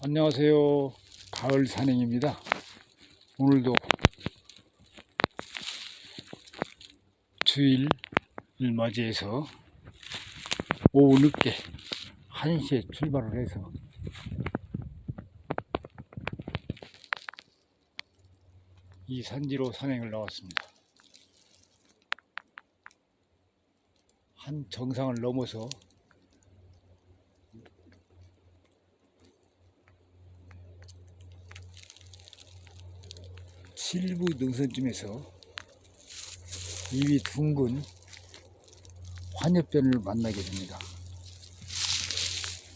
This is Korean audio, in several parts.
안녕하세요. 가을 산행입니다. 오늘도 주일을 맞이해서 오후 늦게 1시에 출발을 해서 이 산지로 산행을 나왔습니다. 한 정상을 넘어서 칠부 능선쯤에서 입이 둥근 환엽변을 만나게 됩니다.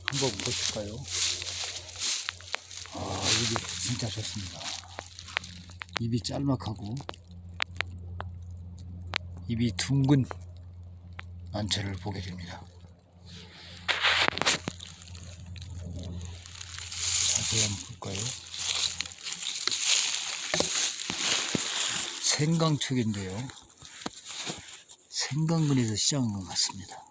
한번 보실까요? 아, 입이 진짜 좋습니다. 입이 짤막하고 입이 둥근 난초를 보게 됩니다. 자세히 한번 볼까요? 생강촉인데요. 생강근에서 시작한 것 같습니다.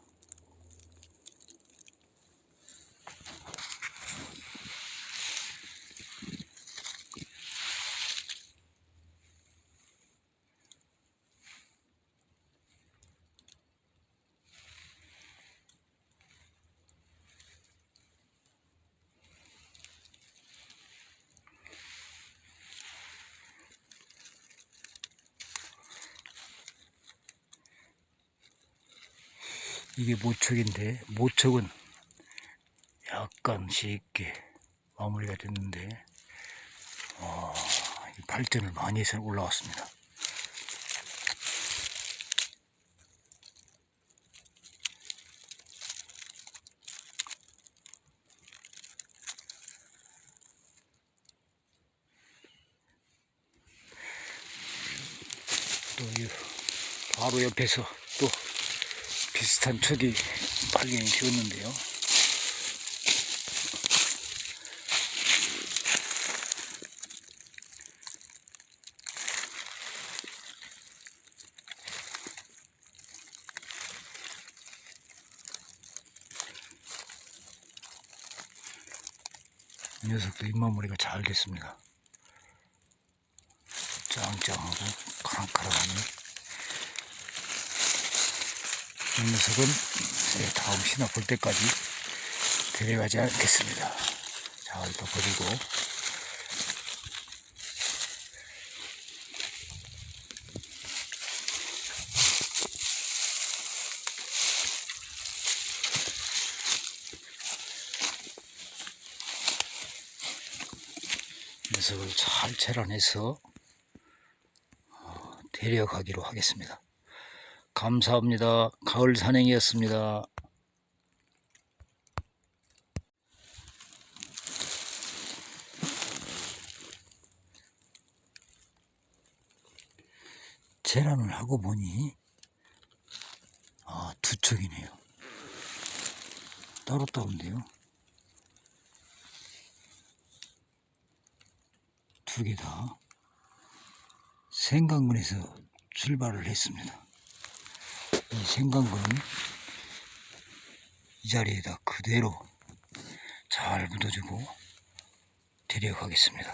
이게 모촉인데 모촉은 약간 쉽게 마무리가 됐는데 와, 이 발전을 많이 해서 올라왔습니다. 바로 옆에서 또 비슷한 촉이 발견이 되었는데요. 이 녀석도 잎마무리가 잘 됐습니다. 짱짱하고 카랑카랑하니 이 녀석은 제 다음 신화 볼 때까지 데려가지 않겠습니다. 자, 일단 버리고 이 녀석을 잘 체란해서 어, 데려가기로 하겠습니다. 감사합니다. 가을 산행이었습니다. 재란을 하고 보니 아, 두 척이네요. 따로 따로인데요. 두 개 다 생강군에서 출발을 했습니다. 이 생강근은 이 자리에다 그대로 잘 묻어주고 데려가겠습니다.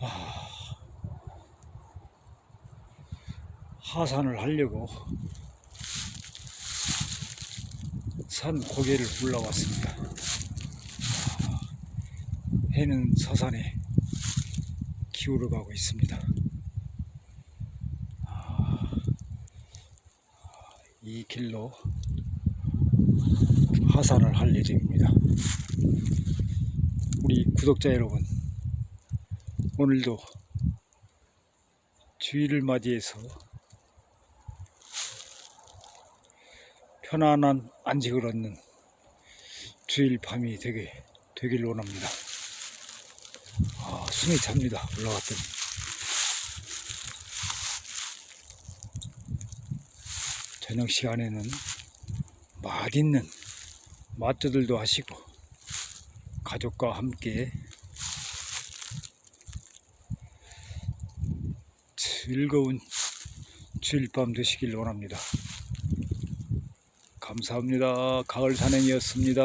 아, 하산을 하려고 산 고개를 올라왔습니다. 해는 서산에 기울어 가고 있습니다. 아, 이 길로 하산을 할 예정입니다. 우리 구독자 여러분, 오늘도 주일을 맞이해서 편안한 안식을 얻는 주일 밤이 되게 되길 원합니다. 아, 숨이 찹니다. 올라갔더니. 저녁 시간에는 맛있는 맛조들도 하시고 가족과 함께 즐거운 주일밤 되시길 원합니다. 감사합니다. 가을 산행이었습니다.